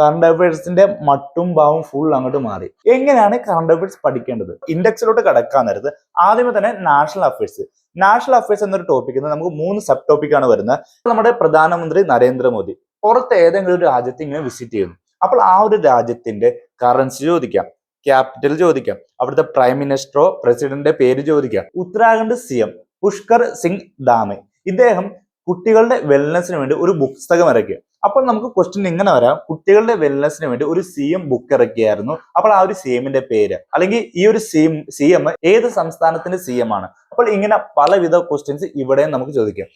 Current അഫയേഴ്സിന്റെ മട്ടും ഭാവം full അങ്ങോട്ട് മാറി. എങ്ങനെയാണ് കറണ്ട് അഫയേഴ്സ് പഠിക്കേണ്ടത്? ഇൻഡെക്സിലോട്ട് കടക്കാൻ നേരത്ത് ആദ്യമേ തന്നെ നാഷണൽ അഫയേഴ്സ് നാഷണൽ അഫയേഴ്സ് എന്നൊരു ടോപ്പിക്കിൽ നമുക്ക് മൂന്ന് സബ് ടോപ്പിക്കാണ് വരുന്നത്. നമ്മുടെ പ്രധാനമന്ത്രി നരേന്ദ്രമോദി പുറത്ത് ഏതെങ്കിലും ഒരു രാജ്യത്ത് ഇങ്ങനെ വിസിറ്റ് ചെയ്യുന്നു. അപ്പോൾ ആ ഒരു രാജ്യത്തിന്റെ കറൻസി ചോദിക്കാം. ക്യാപിറ്റൽ ചോദിക്കാം. അവിടുത്തെ പ്രൈം മിനിസ്റ്ററോ പ്രസിഡന്റിന്റെ പേര് ചോദിക്കാം. ഉത്തരാഖണ്ഡ് സി എം പുഷ്കർ സിംഗ് ദാമെ ഇദ്ദേഹം കുട്ടികളുടെ വെൽനെസ്സിന് വേണ്ടി ഒരു പുസ്തകം ഇറക്കുക അപ്പോൾ നമുക്ക് ക്വസ്റ്റ്യൻ ഇങ്ങനെ വരാം. കുട്ടികളുടെ വെൽനെസ്സിന് വേണ്ടി ഒരു സി എം ബുക്ക് ഇറക്കിയായിരുന്നു. അപ്പോൾ ആ ഒരു സി എമ്മിന്റെ പേര് അല്ലെങ്കിൽ ഈ ഒരു സി എം സി എം ഏത് സംസ്ഥാനത്തിന്റെ സി എം ആണ്? അപ്പോൾ ഇങ്ങനെ പലവിധ ക്വസ്റ്റ്യൻസ് ഇവിടെയും നമുക്ക് ചോദിക്കാം.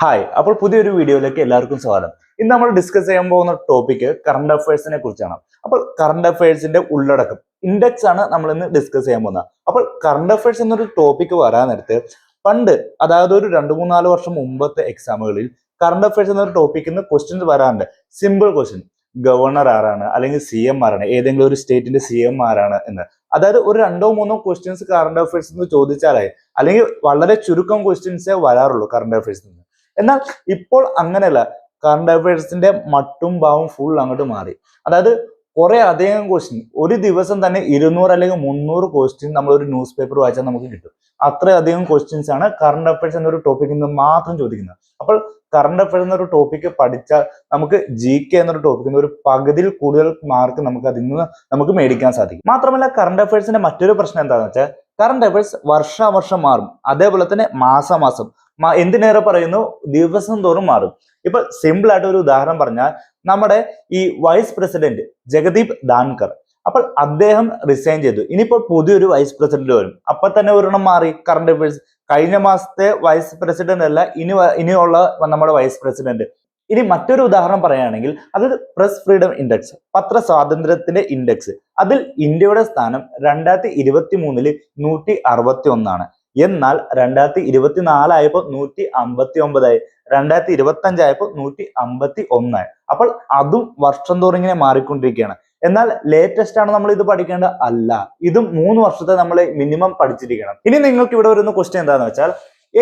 ഹായ് അപ്പോൾ പുതിയൊരു വീഡിയോയിലേക്ക് എല്ലാവർക്കും സ്വാഗതം. ഇന്ന് നമ്മൾ ഡിസ്കസ് ചെയ്യാൻ പോകുന്ന ടോപ്പിക് കറണ്ട് അഫയേഴ്സിനെ കുറിച്ചാണ്. അപ്പോൾ കറണ്ട് അഫയേഴ്സിന്റെ ഉള്ളടക്കം ഇൻഡെക്സ് ആണ് നമ്മൾ ഇന്ന് ഡിസ്കസ് ചെയ്യാൻ പോകുന്നത്. അപ്പോൾ കറണ്ട് അഫയേഴ്സ് എന്നൊരു ടോപ്പിക് വരാൻ നേരത്ത് പണ്ട് അതായത് ഒരു രണ്ട് മൂന്നാൽ വർഷം മുമ്പത്തെ എക്സാമുകളിൽ കറണ്ട് അഫയേഴ്സ് എന്നൊരു ടോപ്പിക്കിൽ നിന്ന് ക്വസ്റ്റ്യൻസ് വരാറുണ്ട്. സിമ്പിൾ ക്വസ്റ്റ്യൻ ഗവർണർ ആരാണ്? അല്ലെങ്കിൽ സി എം ആരാണ്? ഏതെങ്കിലും ഒരു സ്റ്റേറ്റിന്റെ സി എം ആരാണ് എന്ന്. അതായത് ഒരു രണ്ടോ മൂന്നോ ക്വസ്റ്റ്യൻസ് കറണ്ട് അഫയേഴ്സ് നിന്ന് ചോദിച്ചാലായി അല്ലെങ്കിൽ വളരെ ചുരുക്കം ക്വസ്റ്റ്യൻസേ വരാറുള്ളൂ കറണ്ട് അഫയേഴ്സ് നിന്ന് എന്നാൽ ഇപ്പോൾ അങ്ങനെയല്ല. കറണ്ട് അഫയേഴ്സിന്റെ മട്ടും ഭാവം ഫുൾ അങ്ങോട്ട് മാറി. അതായത് കുറെ അധികം ക്വസ്റ്റ്യൻ ഒരു ദിവസം തന്നെ ഇരുന്നൂറ് അല്ലെങ്കിൽ മുന്നൂറ് ക്വസ്റ്റ്യൻ നമ്മൾ ഒരു ന്യൂസ് പേപ്പർ വായിച്ചാൽ നമുക്ക് കിട്ടും. അത്രയധികം ക്വസ്റ്റ്യൻസ് ആണ് കറണ്ട് അഫയേഴ്സ് എന്നൊരു ടോപ്പിക്കിൽ നിന്ന് മാത്രം ചോദിക്കുന്നത്. അപ്പോൾ കറണ്ട് അഫയേഴ്സ് എന്നൊരു ടോപ്പിക്ക് പഠിച്ചാൽ നമുക്ക് ജി കെ എന്നൊരു ടോപ്പിക്കിൽ നിന്ന് ഒരു പകുതിയിൽ കൂടുതൽ മാർക്ക് നമുക്ക് അതിൽ നിന്ന് നമുക്ക് മേടിക്കാൻ സാധിക്കും. മാത്രമല്ല കറണ്ട് അഫയേഴ്സിന്റെ മറ്റൊരു പ്രശ്നം എന്താണെന്ന് വെച്ചാൽ കറണ്ട് അഫയേഴ്സ് വർഷാവർഷം മാറും. അതേപോലെ തന്നെ മാസമാസം. എന്തിനേറെ പറയുന്നു? ദിവസം തോറും മാറും. ഇപ്പൊ സിമ്പിൾ ആയിട്ട് ഒരു ഉദാഹരണം പറഞ്ഞാൽ നമ്മുടെ ഈ വൈസ് പ്രസിഡന്റ് ജഗദീപ് ധാൻകർ അപ്പോൾ അദ്ദേഹം റിസൈൻ ചെയ്തു. ഇനിയിപ്പോൾ പുതിയൊരു വൈസ് പ്രസിഡന്റ് വരും. അപ്പൊ തന്നെ ഒരെണ്ണം മാറി. കറണ്ട് അഫയേഴ്സ് കഴിഞ്ഞ മാസത്തെ വൈസ് പ്രസിഡന്റ് അല്ല ഇനി ഇനിയുള്ള നമ്മുടെ വൈസ് പ്രസിഡന്റ് ഇനി മറ്റൊരു ഉദാഹരണം പറയുകയാണെങ്കിൽ അത് പ്രസ് ഫ്രീഡം ഇൻഡെക്സ് പത്ര സ്വാതന്ത്ര്യത്തിന്റെ ഇൻഡെക്സ് അതിൽ ഇന്ത്യയുടെ സ്ഥാനം രണ്ടായിരത്തി ഇരുപത്തി മൂന്നിൽ നൂറ്റി അറുപത്തി ഒന്നാണ് എന്നാൽ രണ്ടായിരത്തി ഇരുപത്തിനാലായപ്പോൾ നൂറ്റി അമ്പത്തി ഒമ്പതായി രണ്ടായിരത്തി ഇരുപത്തി അഞ്ചായപ്പോൾ നൂറ്റി അമ്പത്തി ഒന്നായി അപ്പോൾ അതും വർഷം തോറും ഇങ്ങനെ മാറിക്കൊണ്ടിരിക്കുകയാണ്. എന്നാൽ ലേറ്റസ്റ്റ് ആണ് നമ്മൾ ഇത് പഠിക്കേണ്ടത്? അല്ല. ഇത് മൂന്ന് വർഷത്തെ നമ്മൾ മിനിമം പഠിച്ചിരിക്കണം ഇനി നിങ്ങൾക്ക് ഇവിടെ വരുന്ന ക്വസ്റ്റ്യൻ എന്താണെന്ന് വെച്ചാൽ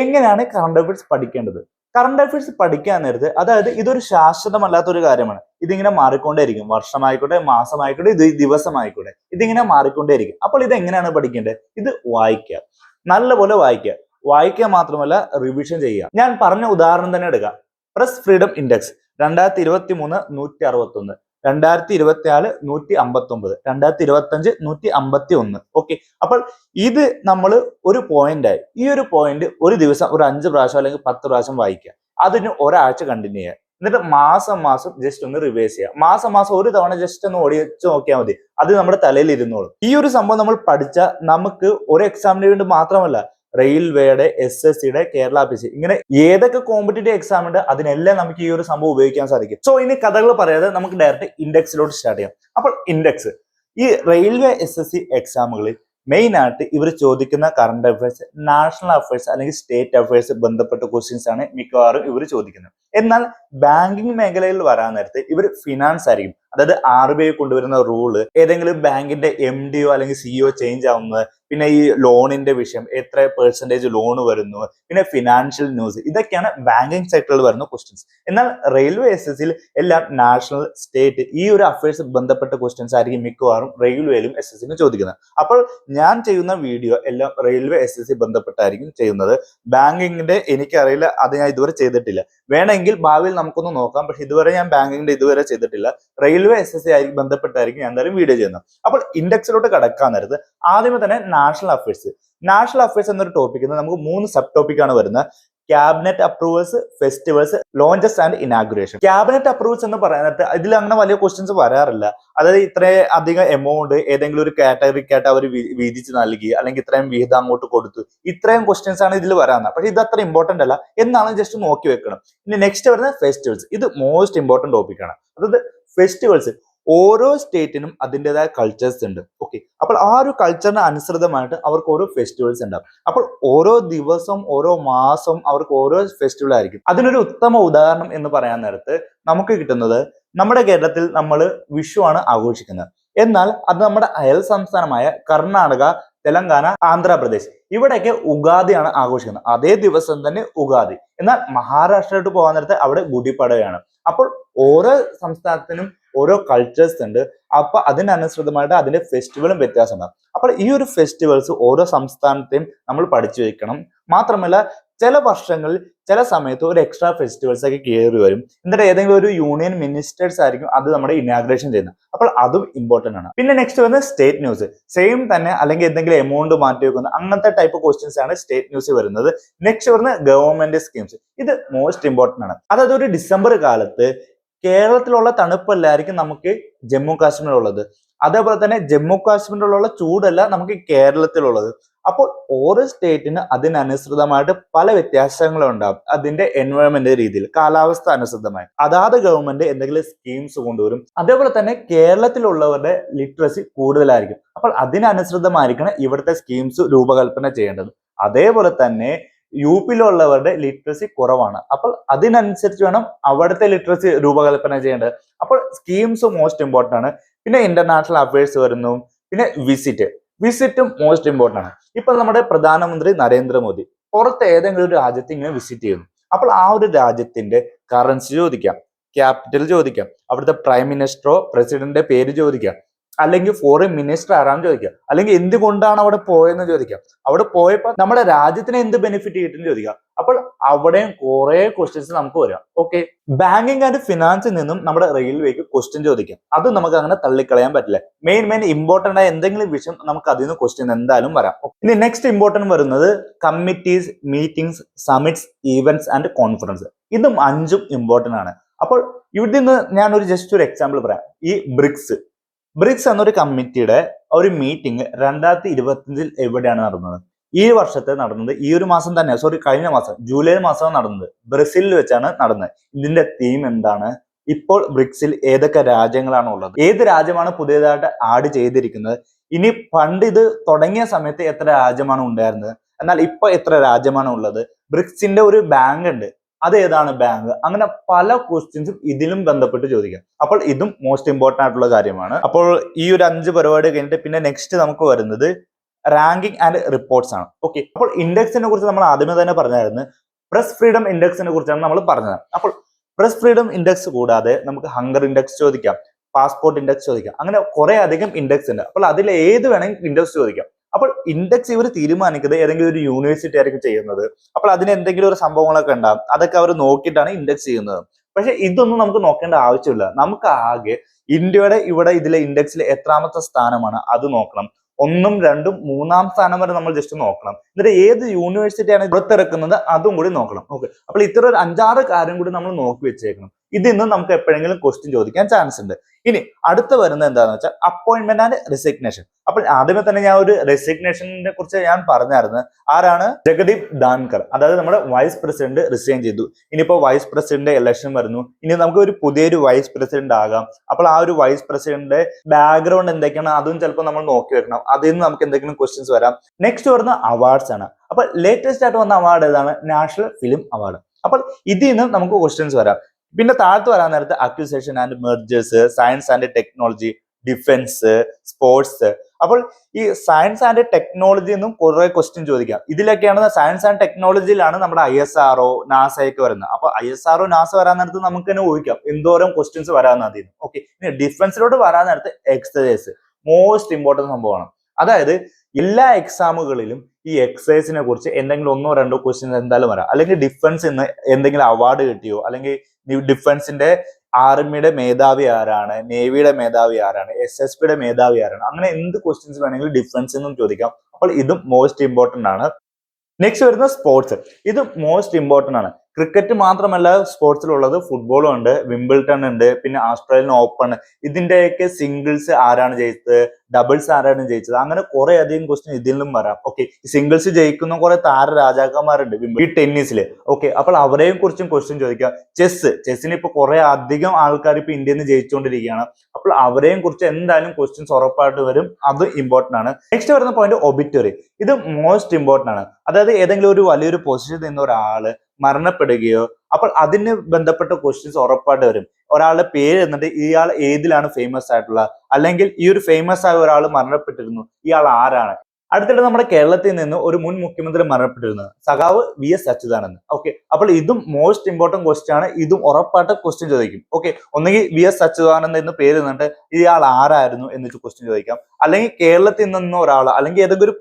എങ്ങനെയാണ് കറണ്ട് അഫയേഴ്സ് പഠിക്കേണ്ടത്? കറണ്ട് അഫയേഴ്സ് പഠിക്കാൻ നേരത്ത് അതായത് ഇതൊരു ശാശ്വതമല്ലാത്ത ഒരു കാര്യമാണ്. ഇതിങ്ങനെ മാറിക്കൊണ്ടേയിരിക്കും. വർഷമായിക്കോട്ടെ മാസമായിക്കോട്ടെ ഇത് ദിവസമായിക്കോട്ടെ. ഇതിങ്ങനെ മാറിക്കൊണ്ടേയിരിക്കും. അപ്പോൾ ഇത് എങ്ങനെയാണ് പഠിക്കേണ്ടത്? ഇത് വായിക്കുക. നല്ലപോലെ വായിക്കുക. വായിക്കുക മാത്രമല്ല റിവിഷൻ ചെയ്യുക. ഞാൻ പറഞ്ഞ ഉദാഹരണം തന്നെ എടുക്കുക പ്രസ് ഫ്രീഡം ഇൻഡെക്സ് രണ്ടായിരത്തി ഇരുപത്തി മൂന്ന് നൂറ്റി അറുപത്തി ഒന്ന് രണ്ടായിരത്തി ഇരുപത്തി നാല് നൂറ്റി അമ്പത്തി ഒമ്പത് രണ്ടായിരത്തി ഇരുപത്തി അഞ്ച് നൂറ്റി അമ്പത്തി ഒന്ന് ഓക്കെ അപ്പോൾ ഇത് നമ്മൾ ഒരു പോയിന്റ് ആയി. ഈ ഒരു പോയിന്റ് ഒരു ദിവസം ഒരു അഞ്ച് പ്രാവശ്യം അല്ലെങ്കിൽ പത്ത് പ്രാവശ്യം വായിക്കുക. അതിന് ഒരാഴ്ച കണ്ടിന്യൂ ചെയ്യുക. എന്നിട്ട് മാസം മാസം ജസ്റ്റ് ഒന്ന് റിവേഴ്സ് ചെയ്യുക മാസം മാസം ഒരു തവണ ജസ്റ്റ് ഒന്ന് ഓടിച്ച് നോക്കിയാൽ മതി. അത് നമ്മുടെ തലയിൽ ഇരുന്നോളും. ഈ ഒരു സംഭവം നമ്മൾ പഠിച്ചാൽ നമുക്ക് ഒരു എക്സാമിന് വേണ്ടി മാത്രമല്ല റെയിൽവേയുടെ എസ് എസ് സിയുടെ കേരള പി സി ഇങ്ങനെ ഏതൊക്കെ കോമ്പറ്റേറ്റീവ് എക്സാം ഉണ്ട് അതിനെല്ലാം നമുക്ക് ഈ ഒരു സംഭവം ഉപയോഗിക്കാൻ സാധിക്കും. സോ ഇനി കഥകൾ പറയാതെ നമുക്ക് ഡയറക്റ്റ് ഇൻഡെക്സിലോട്ട് സ്റ്റാർട്ട് ചെയ്യാം. അപ്പോൾ ഇൻഡെക്സ് ഈ റെയിൽവേ എസ് എസ് സി എക്സാമുകളിൽ മെയിൻ ആയിട്ട് ഇവർ ചോദിക്കുന്ന കറണ്ട് അഫയേഴ്സ് നാഷണൽ അഫയേഴ്സ് അല്ലെങ്കിൽ സ്റ്റേറ്റ് അഫയേഴ്സ് ബന്ധപ്പെട്ട ക്വസ്റ്റ്യൻസ് ആണ് മിക്കവാറും ഇവർ ചോദിക്കുന്നത്. എന്നാൽ ബാങ്കിങ് മേഖലയിൽ വരാൻ നേരത്ത് ഇവർ ഫിനാൻസ് ആയിരിക്കും. അതായത് ആർ ബി ഐ കൊണ്ടുവരുന്ന റൂൾ ഏതെങ്കിലും ബാങ്കിന്റെ എം ഡിഒ അല്ലെങ്കിൽ സിഇഒ ചേഞ്ച് ആവുന്നത് പിന്നെ ഈ ലോണിന്റെ വിഷയം എത്ര പെർസെന്റേജ് ലോൺ വരുന്നു പിന്നെ ഫിനാൻഷ്യൽ ന്യൂസ് ഇതൊക്കെയാണ് ബാങ്കിങ് സെക്ടറിൽ വരുന്ന ക്വസ്റ്റ്യൻസ് എന്നാൽ റെയിൽവേ എസ് എസ് സിയിൽ എല്ലാം നാഷണൽ സ്റ്റേറ്റ് ഈ ഒരു അഫയേഴ്സ് ബന്ധപ്പെട്ട ക്വസ്റ്റ്യൻസ് ആയിരിക്കും മിക്കവാറും റെയിൽവേയിലും എസ് എസ് ചോദിക്കുന്നത്. അപ്പോൾ ഞാൻ ചെയ്യുന്ന വീഡിയോ എല്ലാം റെയിൽവേ എസ് എസ് സി ബന്ധപ്പെട്ടായിരിക്കും ചെയ്യുന്നത്. ബാങ്കിങ്ങിന്റെ എനിക്കറിയില്ല അത് ഞാൻ ഇതുവരെ ചെയ്തിട്ടില്ല. വേണമെങ്കിൽ ഭാവിയിൽ നമുക്കൊന്ന് നോക്കാം. പക്ഷെ ഇതുവരെ ഞാൻ ബാങ്കിങ്ങിന്റെ ഇതുവരെ ചെയ്തിട്ടില്ല. റെയിൽവേ എസ് എസ് സി ആയിരിക്കും ബന്ധപ്പെട്ടായിരിക്കും ഞാൻ എന്തായാലും വീഡിയോ ചെയ്യുന്നത്. അപ്പോൾ ഇൻഡെക്സിലോട്ട് കടക്കാൻ നേരത്ത് ആദ്യമേ തന്നെ നാഷണൽ അഫയേഴ്സ്. നാഷണൽ അഫയേഴ്സ് എന്നൊരു ടോപ്പിക്കിൽ നമുക്ക് മൂന്ന് സബ് ടോപ്പിക്കാണ് വരുന്നത്. Cabinet approvals festivals launches and inauguration cabinet approvals എന്ന് പറയുന്നത് ഇതിൽ അങ്ങനെ വലിയ ക്വസ്റ്റ്യൻസ് വരാറില്ല. അതായത് ഇത്രയും അധികം എമൗണ്ട് ഏതെങ്കിലും ഒരു കാറ്റഗറിക്കായിട്ട് അവർ വീതിച്ച് നൽകി അല്ലെങ്കിൽ ഇത്രയും വിഹിതം അങ്ങോട്ട് കൊടുത്തു. ഇത്രയും ക്വസ്റ്റ്യൻസ് ആണ് ഇതിൽ വരാവുന്നത് പക്ഷെ ഇത് അത്ര ഇമ്പോർട്ടന്റ് അല്ല. എന്നാണ് ജസ്റ്റ് നോക്കി വെക്കണം. ഇനി നെക്സ്റ്റ് വരുന്നത് ഫെസ്റ്റിവൽസ് ഇത് മോസ്റ്റ് ഇമ്പോർട്ടന്റ് ടോപ്പിക്കാണ് അതായത് ഫെസ്റ്റിവൽസ് ഓരോ സ്റ്റേറ്റിനും അതിന്റെതായ കൾച്ചേഴ്സ് ഉണ്ട്. ഓക്കെ അപ്പോൾ ആ ഒരു കൾച്ചറിന് അനുസൃതമായിട്ട് അവർക്ക് ഓരോ ഫെസ്റ്റിവൽസ് ഉണ്ടാവും. അപ്പോൾ ഓരോ ദിവസവും ഓരോ മാസവും അവർക്ക് ഓരോ ഫെസ്റ്റിവൽ ആയിരിക്കും. അതിനൊരു ഉത്തമ ഉദാഹരണം എന്ന് പറയാൻ നേരത്ത് നമുക്ക് കിട്ടുന്നത് നമ്മുടെ കേരളത്തിൽ നമ്മൾ വിഷു ആണ് ആഘോഷിക്കുന്നത്. എന്നാൽ അത് നമ്മുടെ അയൽ സംസ്ഥാനമായ കർണാടക തെലങ്കാന ആന്ധ്രാപ്രദേശ് ഇവിടെയൊക്കെ ഉഗാദിയാണ് ആഘോഷിക്കുന്നത്. അതേ ദിവസം തന്നെ ഉഗാദി. എന്നാൽ മഹാരാഷ്ട്രയിലോട്ട് പോകാൻ നേരത്തെ അവിടെ ഗുഡിപ്പടവയാണ് അപ്പോൾ ഓരോ സംസ്ഥാനത്തിനും ഓരോ കൾച്ചേഴ്സ് ഉണ്ട്. അപ്പൊ അതിനനുസൃതമായിട്ട് അതിന്റെ ഫെസ്റ്റിവലും വ്യത്യാസമുണ്ടാകും അപ്പോൾ ഈ ഒരു ഫെസ്റ്റിവൽസ് ഓരോ സംസ്ഥാനത്തെയും നമ്മൾ പഠിച്ചു വയ്ക്കണം മാത്രമല്ല ചില വർഷങ്ങളിൽ ചില സമയത്ത് ഒരു എക്സ്ട്രാ ഫെസ്റ്റിവൽസ് ഒക്കെ കയറി വരും. എന്നിട്ട് ഏതെങ്കിലും ഒരു യൂണിയൻ മിനിസ്റ്റേഴ്സ് ആയിരിക്കും അത് നമ്മുടെ ഇനാഗ്രേഷൻ ചെയ്യുന്നത്. അപ്പോൾ അതും ഇമ്പോർട്ടന്റ് ആണ്. പിന്നെ നെക്സ്റ്റ് വരുന്നത് സ്റ്റേറ്റ് ന്യൂസ് സെയിം തന്നെ അല്ലെങ്കിൽ എന്തെങ്കിലും എമൗണ്ട് മാറ്റി വെക്കുന്ന അങ്ങനത്തെ ടൈപ്പ് ക്വസ്റ്റ്യൻസ് ആണ് സ്റ്റേറ്റ് ന്യൂസ് വരുന്നത്. നെക്സ്റ്റ് വരുന്നത് ഗവൺമെന്റ് സ്കീംസ് ഇത് മോസ്റ്റ് ഇമ്പോർട്ടന്റ് ആണ്. അതായത് ഒരു ഡിസംബർ കാലത്ത് കേരളത്തിലുള്ള തണുപ്പല്ലായിരിക്കും നമുക്ക് ജമ്മു കാശ്മീരിലുള്ളത്. അതേപോലെ തന്നെ ജമ്മു കാശ്മീരിലുള്ള ചൂടല്ല നമുക്ക് കേരളത്തിലുള്ളത്. അപ്പോൾ ഓരോ സ്റ്റേറ്റിന് അതിനനുസൃതമായിട്ട് പല വ്യത്യാസങ്ങളും ഉണ്ടാകും അതിന്റെ എൻവയോൺമെന്റ് രീതിയിൽ കാലാവസ്ഥ അനുസൃതമായി. അതാത് ഗവൺമെന്റ് എന്തെങ്കിലും സ്കീംസ് കൊണ്ടുവരും. അതേപോലെ തന്നെ കേരളത്തിലുള്ളവരുടെ ലിറ്ററസി കൂടുതലായിരിക്കും. അപ്പോൾ അതിനനുസൃതമായിരിക്കണം ഇവിടുത്തെ സ്കീംസ് രൂപകൽപ്പന ചെയ്യേണ്ടത്. അതേപോലെ തന്നെ യു പിയിലുള്ളവരുടെ ലിറ്ററസി കുറവാണ്. അപ്പോൾ അതിനനുസരിച്ച് വേണം അവിടുത്തെ ലിറ്ററസി രൂപകൽപ്പന ചെയ്യേണ്ടത്. അപ്പോൾ സ്കീംസ് മോസ്റ്റ് ഇമ്പോർട്ടന്റ് ആണ്. പിന്നെ ഇന്റർനാഷണൽ അഫയേഴ്സ് വരുന്നു. പിന്നെ വിസിറ്റ് വിസിറ്റും മോസ്റ്റ് ഇമ്പോർട്ടന്റ് ആണ്. ഇപ്പൊ നമ്മുടെ പ്രധാനമന്ത്രി നരേന്ദ്രമോദി പുറത്ത് ഏതെങ്കിലും ഒരു രാജ്യത്ത് ഇങ്ങനെ വിസിറ്റ് ചെയ്യുന്നു. അപ്പോൾ ആ ഒരു രാജ്യത്തിന്റെ കറൻസി ചോദിക്കാം. ക്യാപിറ്റൽ ചോദിക്കാം. അവിടുത്തെ പ്രൈം മിനിസ്റ്ററോ പ്രസിഡന്റിന്റെ പേര് ചോദിക്കാം. അല്ലെങ്കിൽ ഫോറിൻ മിനിസ്റ്റർ ആരാന്ന് ചോദിക്കുക അല്ലെങ്കിൽ എന്തുകൊണ്ടാണ് അവിടെ പോയെന്ന് ചോദിക്കാം. അവിടെ പോയപ്പോൾ നമ്മുടെ രാജ്യത്തിന് എന്ത് ബെനിഫിറ്റ് കിട്ടും ചോദിക്കാം. അപ്പോൾ അവിടെയും കുറെ ക്വസ്റ്റ്യൻസ് നമുക്ക് വരാം. ഓക്കെ ബാങ്കിങ് ആൻഡ് ഫിനാൻസിൽ നിന്നും നമ്മുടെ റെയിൽവേക്ക് ക്വസ്റ്റ്യൻ ചോദിക്കാം. അത് നമുക്ക് അങ്ങനെ തള്ളിക്കളയാൻ പറ്റില്ല. മെയിൻ മെയിൻ ഇമ്പോർട്ടന്റ് ആയ എന്തെങ്കിലും വിഷയം നമുക്ക് അതിൽ നിന്ന് ക്വസ്റ്റ്യൻ എന്തായാലും വരാം. ഇനി നെക്സ്റ്റ് ഇമ്പോർട്ടന്റ് വരുന്നത് committees meetings summits events and conference ഇതും അഞ്ചും ഇമ്പോർട്ടന്റ് ആണ്. അപ്പോൾ ഇവിടെ നിന്ന് ഞാൻ ഒരു ജസ്റ്റ് ഒരു എക്സാമ്പിൾ പറയാം. ഈ ബ്രിക്സ് ബ്രിക്സ് എന്നൊരു കമ്മിറ്റിയുടെ ഒരു മീറ്റിംഗ് രണ്ടായിരത്തി ഇരുപത്തിയഞ്ചിൽ എവിടെയാണ് നടന്നത്? ഈ വർഷത്തെ നടന്നത് ഈ ഒരു മാസം തന്നെ സോറി കഴിഞ്ഞ മാസം ജൂലൈ മാസമാണ് നടന്നത്. ബ്രസീലിൽ വെച്ചാണ് നടന്നത്. ഇതിന്റെ തീം എന്താണ്? ഇപ്പോൾ ബ്രിക്സിൽ ഏതൊക്കെ രാജ്യങ്ങളാണ് ഉള്ളത്? ഏത് രാജ്യമാണ് പുതിയതായിട്ട് ആഡ് ചെയ്തിരിക്കുന്നത്? ഇനി പണ്ട് ഇത് തുടങ്ങിയ സമയത്ത് എത്ര രാജ്യമാണ് ഉണ്ടായിരുന്നത്? എന്നാൽ ഇപ്പൊ എത്ര രാജ്യമാണ് ഉള്ളത്? ബ്രിക്സിന്റെ ഒരു ബാങ്ക് ഉണ്ട്. അത് ഏതാണ് ബാങ്ക് അങ്ങനെ പല ക്വസ്റ്റ്യൻസും ഇതിലും ബന്ധപ്പെട്ട് ചോദിക്കാം. അപ്പോൾ ഇതും മോസ്റ്റ് ഇമ്പോർട്ടന്റ് ആയിട്ടുള്ള കാര്യമാണ്. അപ്പോൾ ഈ ഒരു അഞ്ച് പരിപാടി കഴിഞ്ഞിട്ട് പിന്നെ നെക്സ്റ്റ് നമുക്ക് വരുന്നത് റാങ്കിങ് ആൻഡ് റിപ്പോർട്ട്സ് ആണ്. ഓക്കെ അപ്പോൾ ഇൻഡെക്സിനെ കുറിച്ച് നമ്മൾ ആദ്യമേ തന്നെ പറഞ്ഞായിരുന്നു. പ്രസ് ഫ്രീഡം ഇൻഡെക്സിനെ കുറിച്ചാണ് നമ്മൾ പറഞ്ഞത്. അപ്പോൾ പ്രസ് ഫ്രീഡം ഇൻഡെക്സ് കൂടാതെ നമുക്ക് ഹങ്കർ ഇൻഡെക്സ് ചോദിക്കാം. പാസ്പോർട്ട് ഇൻഡെക്സ് ചോദിക്കാം. അങ്ങനെ കുറെ അധികം ഇൻഡെക്സ് ഉണ്ട്. അപ്പോൾ അതിൽ ഏത് വേണമെങ്കിൽ ഇൻഡെക്സ് ചോദിക്കാം. അപ്പോൾ ഇൻഡെക്സ് ഇവർ തീരുമാനിക്കുന്നത് ഏതെങ്കിലും ഒരു യൂണിവേഴ്സിറ്റി ആയിരിക്കും ചെയ്യുന്നത്. അപ്പോൾ അതിന് എന്തെങ്കിലും ഒരു സംഭവങ്ങളൊക്കെ ഉണ്ടാകും അതൊക്കെ അവർ നോക്കിയിട്ടാണ് ഇൻഡെക്സ് ചെയ്യുന്നത്. പക്ഷെ ഇതൊന്നും നമുക്ക് നോക്കേണ്ട ആവശ്യമില്ല. നമുക്ക് ആകെ ഇന്ത്യയുടെ ഇവിടെ ഇതിലെ ഇൻഡെക്സിൽ എത്രാമത്തെ സ്ഥാനമാണ് അത് നോക്കണം. ഒന്നും രണ്ടും മൂന്നാം സ്ഥാനം വരെ നമ്മൾ ജസ്റ്റ് നോക്കണം. എന്നിട്ട് ഏത് യൂണിവേഴ്സിറ്റിയാണ് പുറത്തിറക്കുന്നത് അതും കൂടി നോക്കണം. ഓക്കെ അപ്പോൾ ഇത്ര ഒരു അഞ്ചാറ് കാര്യം കൂടി നമ്മൾ നോക്കി വെച്ചേക്കണം. ഇതിൽ നിന്ന് നമുക്ക് എപ്പോഴെങ്കിലും ക്വസ്റ്റ്യൻ ചോദിക്കാൻ ചാൻസ് ഉണ്ട്. ഇനി അടുത്ത വരുന്നത് എന്താണെന്ന് വെച്ചാൽ അപ്പോയിന്റ്മെന്റ് ആൻഡ് റെസിഗ്നേഷൻ അപ്പോൾ ആദ്യമേ തന്നെ ഞാൻ ഒരു റെസിഗ്നേഷനെ കുറിച്ച് ഞാൻ പറഞ്ഞായിരുന്നു. ആരാണ്? ജഗദീപ് ധാൻകർ അതായത് നമ്മുടെ വൈസ് പ്രസിഡന്റ് റിസൈൻ ചെയ്തു. ഇനിയിപ്പോ വൈസ് പ്രസിഡന്റ് ഇലക്ഷൻ വരുന്നു. ഇനി നമുക്ക് ഒരു പുതിയൊരു വൈസ് പ്രസിഡന്റ് ആകാം. അപ്പോൾ ആ ഒരു വൈസ് പ്രസിഡന്റ് ബാക്ക്ഗ്രൗണ്ട് എന്തൊക്കെയാണ്? അതും ചിലപ്പോൾ നമ്മൾ നോക്കി വെക്കണം. അതിൽ നിന്ന് നമുക്ക് എന്തെങ്കിലും ക്വസ്റ്റ്യൻസ് വരാം. നെക്സ്റ്റ് വരുന്ന അവാർഡ്സ് ആണ്. അപ്പോൾ ലേറ്റസ്റ്റ് ആയിട്ട് വന്ന അവാർഡ് ഏതാണ്? നാഷണൽ ഫിലിം അവാർഡ് അപ്പോൾ ഇതിൽ നിന്ന് നമുക്ക് ക്വസ്റ്റ്യൻസ് വരാം. പിന്നെ താഴ്ത്തു വരാൻ നേരത്ത് acquisition and mergers science and technology defence sports അപ്പോൾ ഈ സയൻസ് ആൻഡ് ടെക്നോളജി എന്നും കുറെ ക്വസ്റ്റ്യൻ ചോദിക്കാം. ഇതിലൊക്കെയാണ് സയൻസ് ആൻഡ് ടെക്നോളജിയിലാണ് നമ്മുടെ ഐ എസ് ആർഒ നാസയൊക്കെ വരുന്നത്. അപ്പൊ ഐ എസ് ആർഒ നാസ വരാൻ നേരത്ത് നമുക്ക് തന്നെ ഊഹിക്കാം. എന്തോരം ക്വസ്റ്റ്യൻസ് വരാൻ അതിൽ ഓക്കെ ഇനി ഡിഫൻസിലോട്ട് വരാൻ നേരത്ത് എക്സസൈസ് മോസ്റ്റ് ഇമ്പോർട്ടന്റ് സംഭവമാണ്. അതായത് എല്ലാ എക്സാമുകളിലും ഈ എക്സസൈസിനെ കുറിച്ച് എന്തെങ്കിലും ഒന്നോ രണ്ടോ ക്വസ്റ്റ്യൻസ് എന്തായാലും വരാം. അല്ലെങ്കിൽ ഡിഫൻസ് ഇന്ന് എന്തെങ്കിലും അവാർഡ് കിട്ടിയോ? അല്ലെങ്കിൽ ഡിഫൻസിന്റെ ആർമിയുടെ മേധാവി ആരാണ്? നേവിയുടെ മേധാവി ആരാണ്? എസ് എസ് പിയുടെ മേധാവി ആരാണ്? അങ്ങനെ എന്ത് ക്വസ്റ്റ്യൻസ് വേണമെങ്കിലും ഡിഫൻസ് എന്നും ചോദിക്കാം. അപ്പോൾ ഇതും മോസ്റ്റ് ഇമ്പോർട്ടന്റ് ആണ്. നെക്സ്റ്റ് വരുന്ന സ്പോർട്സ് ഇത് മോസ്റ്റ് ഇമ്പോർട്ടന്റ് ആണ്. ക്രിക്കറ്റ് മാത്രമല്ല സ്പോർട്സിലുള്ളത് ഫുട്ബോളും ഉണ്ട് വിംബിൾട്ടൺ ഉണ്ട് പിന്നെ ആസ്ട്രേലിയൻ ഓപ്പൺ ഇതിന്റെയൊക്കെ സിംഗിൾസ് ആരാണ് ജയിച്ചത് ഡബിൾസ് ആരാണ് ജയിച്ചത് അങ്ങനെ കുറെ അധികം ക്വസ്റ്റ്യൻ നിന്നും വരാം. ഓക്കെ സിംഗിൾസ് ജയിക്കുന്ന കുറെ താര രാജാക്കന്മാരുണ്ട് ഈ ടെന്നീസിൽ ഓക്കെ അപ്പോൾ അവരെയും കുറിച്ചും ക്വസ്റ്റ്യൻ ചോദിക്കാം. ചെസ് ചെസ്സിന് ഇപ്പൊ കുറെ അധികം ആൾക്കാർ ഇപ്പൊ ഇന്ത്യയിൽ നിന്ന് ജയിച്ചുകൊണ്ടിരിക്കുകയാണ്. അപ്പോൾ അവരെയും കുറിച്ച് എന്തായാലും ക്വസ്റ്റ്യൻസ് ഉറപ്പായിട്ട് വരും. അത് ഇമ്പോർട്ടന്റ് ആണ്. നെക്സ്റ്റ് വരുന്ന പോയിന്റ് ഒബിറ്ററി ഇത് മോസ്റ്റ് ഇമ്പോർട്ടന്റ് ആണ്. അതായത് ഏതെങ്കിലും ഒരു വലിയൊരു പൊസിഷനിൽ നിന്ന ഒരാൾ മരണപ്പെടുകയോ അപ്പോൾ അതിന് ബന്ധപ്പെട്ട ക്വസ്റ്റ്യൻസ് ഉറപ്പായിട്ട് വരും. ഒരാളുടെ പേര് എന്നിട്ട് ഇയാൾ ഏതിലാണ് ഫേമസ് ആയിട്ടുള്ള അല്ലെങ്കിൽ ഈ ഒരു ഫേമസ് ആയ ഒരാൾ മരണപ്പെട്ടിരുന്നു ഇയാൾ ആരാണ്? അടുത്തിടെ നമ്മുടെ കേരളത്തിൽ നിന്ന് ഒരു മുൻ മുഖ്യമന്ത്രി മരണപ്പെട്ടിരുന്നത് സഖാവ് വി എസ് അച്യുതാനന്ദൻ. ഓക്കെ അപ്പോൾ ഇതും മോസ്റ്റ് ഇമ്പോർട്ടന്റ് ക്വസ്റ്റ്യൻ ആണ്. ഇതും ഉറപ്പായിട്ട് ക്വസ്റ്റ്യൻ ചോദിക്കും. ഓക്കെ ഒന്നുകിൽ വി എസ് അച്യുതാനന്ദൻ എന്ന് പേര് നിന്നിട്ട് ഇയാൾ ആരായിരുന്നു എന്നിട്ട് ക്വസ്റ്റ്യൻ ചോദിക്കാം. അല്ലെങ്കിൽ കേരളത്തിൽ നിന്ന് ഒരാൾ അല്ലെങ്കിൽ ഏതെങ്കിലും ഒരു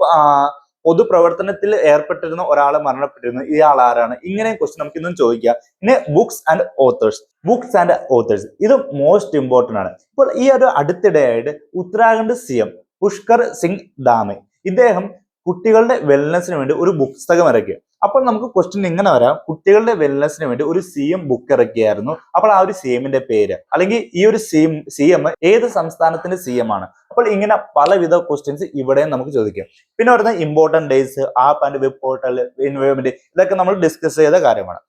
പൊതുപ്രവർത്തനത്തിൽ ഏർപ്പെട്ടിരുന്ന ഒരാൾ മരണപ്പെട്ടിരുന്നു. ഇയാൾ ആരാണ്? ഇങ്ങനെ ക്വസ്റ്റ്യൻ നമുക്ക് ഇന്നും ചോദിക്കാം. പിന്നെ books and authors books and authors ഇത് മോസ്റ്റ് ഇമ്പോർട്ടന്റ് ആണ്. ഇപ്പോൾ ഈ ഒരു അടുത്തിടെയായിട്ട് ഉത്തരാഖണ്ഡ് സി എം പുഷ്കർ സിംഗ് ദാമെ ഇദ്ദേഹം കുട്ടികളുടെ വെൽനെസ്സിന് വേണ്ടി ഒരു പുസ്തകം ഇറക്കി അപ്പോൾ നമുക്ക് ക്വസ്റ്റ്യൻ ഇങ്ങനെ വരാം. കുട്ടികളുടെ വെൽനെസ്സിന് വേണ്ടി ഒരു സി എം ബുക്ക് ഇറക്കിയായിരുന്നു. അപ്പോൾ ആ ഒരു സി എമ്മിന്റെ പേര് അല്ലെങ്കിൽ ഈ ഒരു സി എം സി എം ഏത് സംസ്ഥാനത്തിന്റെ സി എം ആണ്? അപ്പോൾ ഇങ്ങനെ പലവിധ ക്വസ്റ്റ്യൻസ് ഇവിടെ നമുക്ക് ചോദിക്കാം. പിന്നെ വരുന്ന important days app and web portal environment ഇതൊക്കെ നമ്മൾ ഡിസ്കസ് ചെയ്ത കാര്യമാണ്.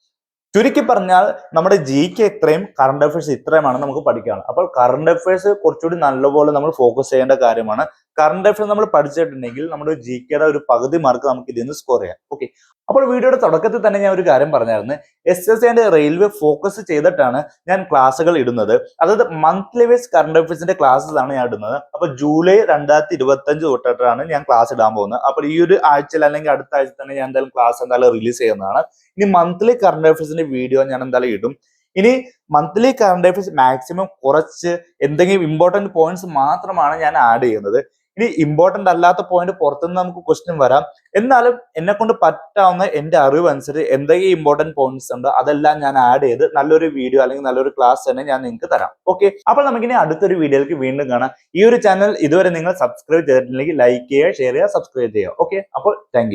ചുരുക്കി പറഞ്ഞാൽ നമ്മുടെ ജി കെ ഇത്രയും കറണ്ട് അഫയേഴ്സ് ഇത്രയുമാണ് നമുക്ക് പഠിക്കാനുള്ളത്. അപ്പോൾ കറണ്ട് അഫയേഴ്സ് കുറച്ചുകൂടി നല്ലപോലെ നമ്മൾ ഫോക്കസ് ചെയ്യേണ്ട കാര്യമാണ്. കറണ്ട് അഫയേഴ്സ് നമ്മൾ പഠിച്ചിട്ടുണ്ടെങ്കിൽ നമ്മുടെ ജി കെയുടെ ഒരു പകുതി മാർക്ക് നമുക്ക് ഇതിൽ നിന്ന് സ്കോർ ചെയ്യാം. ഓക്കെ അപ്പോൾ വീഡിയോയുടെ തുടക്കത്തിൽ തന്നെ ഞാൻ ഒരു കാര്യം പറഞ്ഞായിരുന്നു. S S and railway focus ചെയ്തിട്ടാണ് ഞാൻ ക്ലാസ്സുകൾ ഇടുന്നത്. അതായത് മന്ത്ലി വൈസ് കറണ്ട് അഫയേഴ്സിന്റെ ക്ലാസ്സസ് ആണ് ഞാൻ ഇടുന്നത്. അപ്പോൾ ജൂലൈ രണ്ടായിരത്തി ഇരുപത്തഞ്ച് തൊട്ടിട്ടാണ് ഞാൻ ക്ലാസ് ഇടാൻ പോകുന്നത്. അപ്പോൾ ഈ ഒരു ആഴ്ചയിൽ അല്ലെങ്കിൽ അടുത്ത ആഴ്ച തന്നെ ഞാൻ എന്തായാലും ക്ലാസ് എന്തായാലും റിലീസ് ചെയ്യുന്നതാണ്. ഇനി മന്ത്ലി കറണ്ട് അഫയേഴ്സിന്റെ വീഡിയോ ഞാൻ എന്തായാലും ഇടും. ഇനി മന്ത്ലി കറണ്ട് അഫയേഴ്സ് മാക്സിമം കുറച്ച് എന്തെങ്കിലും ഇമ്പോർട്ടന്റ് പോയിന്റ്സ് മാത്രമാണ് ഞാൻ ആഡ് ചെയ്യുന്നത്. ഇനി ഇമ്പോർട്ടന്റ് അല്ലാത്ത പോയിന്റ് പുറത്തുനിന്ന് നമുക്ക് ക്വസ്റ്റ്യൻ വരാം. എന്നാലും എന്നെ കൊണ്ട് പറ്റാവുന്ന എന്റെ അറിവ് അനുസരിച്ച് എന്തൊക്കെ ഇമ്പോർട്ടന്റ് പോയിന്റ്സ് ഉണ്ട് അതെല്ലാം ഞാൻ ആഡ് ചെയ്ത് നല്ലൊരു വീഡിയോ അല്ലെങ്കിൽ നല്ലൊരു ക്ലാസ് തന്നെ ഞാൻ നിങ്ങൾക്ക് തരാം. ഓക്കെ അപ്പോൾ നമുക്കിനി അടുത്തൊരു വീഡിയോയിലേക്ക് വീണ്ടും കാണാം. ഈ ഒരു ചാനൽ ഇതുവരെ നിങ്ങൾ സബ്സ്ക്രൈബ് ചെയ്തിട്ടില്ലെങ്കിൽ ലൈക്ക് ചെയ്യുക ഷെയർ ചെയ്യുക സബ്സ്ക്രൈബ് ചെയ്യുക. ഓക്കെ അപ്പോൾ താങ്ക്